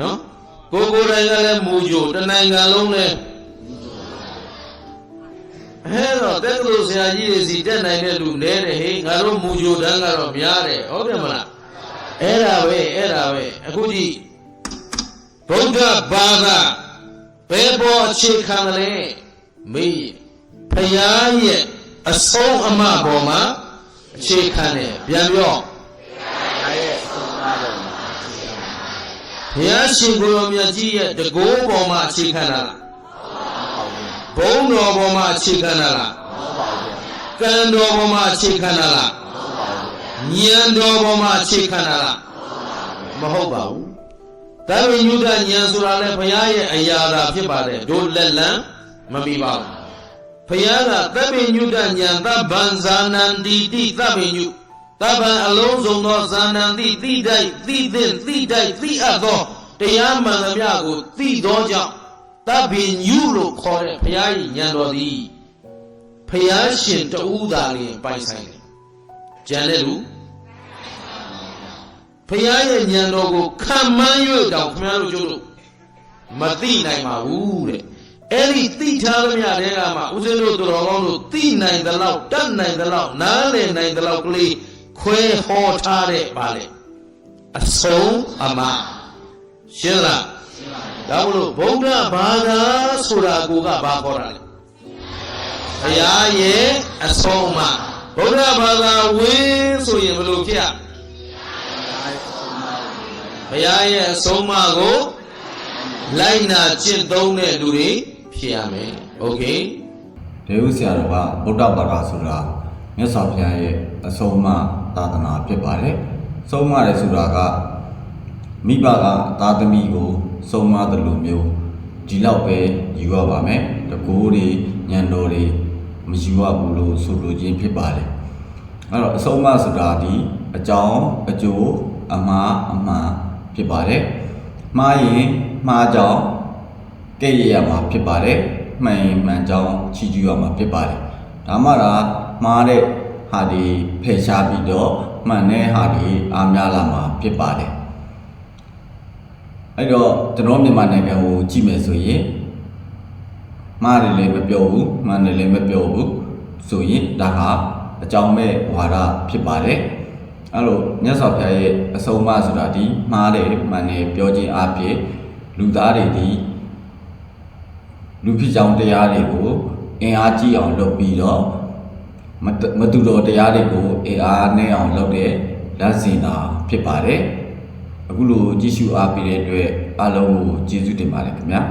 နော်ကိုကိုယ်တိုင်ကလည်းမူကြိုတနိုင်ငံလုံးလည်းအဲတော့တက္ကသိုလ်ဆရာကြီးတွေစီတက်နိုင်တဲ့လူနဲတယ်ဟေးငါတို့မူကြိုတန်းကတော့များတယ်ဟုတ်တယ်မလားအဲ့ဒါပဲအဲ့ဒါပဲအခုကြည့်ဗုဒ္ဓဘာသာဘယ်ပေါ်အခြေခံမလဲမေးဖယားရဲ့အဆုံးအမပေါ်မှာအခြေခံတယ်ပြန်ပြော အားရဲ့ဆုံးမတော်မှာ ဘုရားရှင်ကိုယ်တော်မြတ်ကြီးရဲ့တကိုးပေါ်မှာအခြေခံတာလားဘုံတော်ပေါ်မှာအခြေခံတာလားဟုတ်ပါဘူးကံတော်ပေါ်မှာအခြေခံတာလားဟုတ်ပါဘူးဉာဏ်တော်ပေါ်မှာအခြေခံတာလားမဟုတ်ပါဘူးတဝိညုတဉာဏ်ဆိုတာလည်းဘုရားရဲ့အရာသာဖြစ်ပါတယ်တို့လက်လံမမိပါဘူးဘုရားကသဗ္ဗညုတဉာဏ်သဗ္ဗံဇာနန္တိတိသဗ္ဗညု သဗ္ဗံအလုံးစုံသောဇာနန္တိတိတိုက်တိသင်တိတိုက်တိအပ်သောတရားမှန်သမျှကိုသိသောကြောင့်သဗ္ဗညုလို့ခေါ်တဲ့ဘုရားရဲ့ဉာဏ်တော်သည်ဘုရားရှင်တဦးသာလျှင်ပိုင်ဆိုင်တယ်ကျန်တဲ့လူဖရာရဲ့ဉာဏ်တော်ကိုခံမှန်း၍တောင်ခင်ဗျားတို့ကျုပ်တို့မသိနိုင်ပါဘူးတဲ့အဲ့ဒီသိထားသမျှတဲကမှဦးဇင်းတို့သူတော်ကောင်းတို့သိနိုင်သလောက်တတ်နိုင်သလောက်နားလည်နိုင်သလောက်ကလေး ခွဲဟောထားတဲ့ပါလေအဆုံးအမရှင်းလားဒါမလို့ဗုဒ္ဓဘာသာဆိုတာကိုကဘာခေါ်တာလဲဘုရားရဲ့အဆုံးအမဗုဒ္ဓဘာသာဝင်ဆိုရင်ဘယ်လိုဖြစ်ရဘုရားရဲ့အဆုံးအမကိုလိုက်နာကျင့်သုံးတဲ့လူတွေဖြစ်ရမယ်။ Okay ဒေဝဆရာတော်ကဗုဒ္ဓဘာသာဆိုတာ မြတ်စွာဘုရားရဲ့အဆုံးအမသာသနာဖြစ်ပါတယ်။ဆုံးမတယ်ဆိုတာကမိဘကသားသမီးကိုဆုံးမတယ်လို့မျိုးဒီလောက်ပဲယူရပါမယ်။တကူတွေညံတော်တွေမယူရဘူးလို့ဆိုလိုခြင်းဖြစ်ပါတယ်။အဲ့တော့အဆုံးအမဆိုတာဒီအကြောင်းအကျိုးအမှားအမှန်ဖြစ်ပါတယ်။မှားရင်မှားကြောင်းကဲ့ရဲ့ရမှာဖြစ်ပါတယ်မှန်ရင်မှန်ကြောင်းချီးကျူးရမှာဖြစ်ပါတယ်ဒါမှသာ မှားတဲ့ဟာဒီဖယ်ရှားပြီးတော့မှန်တဲ့ဟာဒီအားများလာမှာဖြစ်ပါတယ်အဲ့တော့ကျွန်တော်မြန်မာနိုင်ငံကိုကြည့်မယ်ဆိုရင်မှားတယ်လည်းမပြောဘူးမှန်တယ်လည်းမပြောဘူးဆိုရင်ဒါဟာအကြောင်းမဲ့ဝါဒဖြစ်ပါတယ်အဲ့လိုမြတ်စွာဘုရားရဲ့အဆုံးအမဆိုတာဒီမှားတယ်မှန်တယ်ပြောခြင်းအပြင်လူသားတွေဒီလူဖြစ်ကြောင်းတရားတွေကိုအင်အားကြီးအောင်လုပ်ပြီးတော့ မတမတူတော်တရားတွေကိုအင်အားနဲ့အောင်လုပ်တဲ့လက်စင်တာဖြစ်ပါတယ်အခုလိုကြည့်ရှုအားပေးတဲ့အတွက်အားလုံးကိုကျေးဇူးတင်ပါတယ်ခင်ဗျာ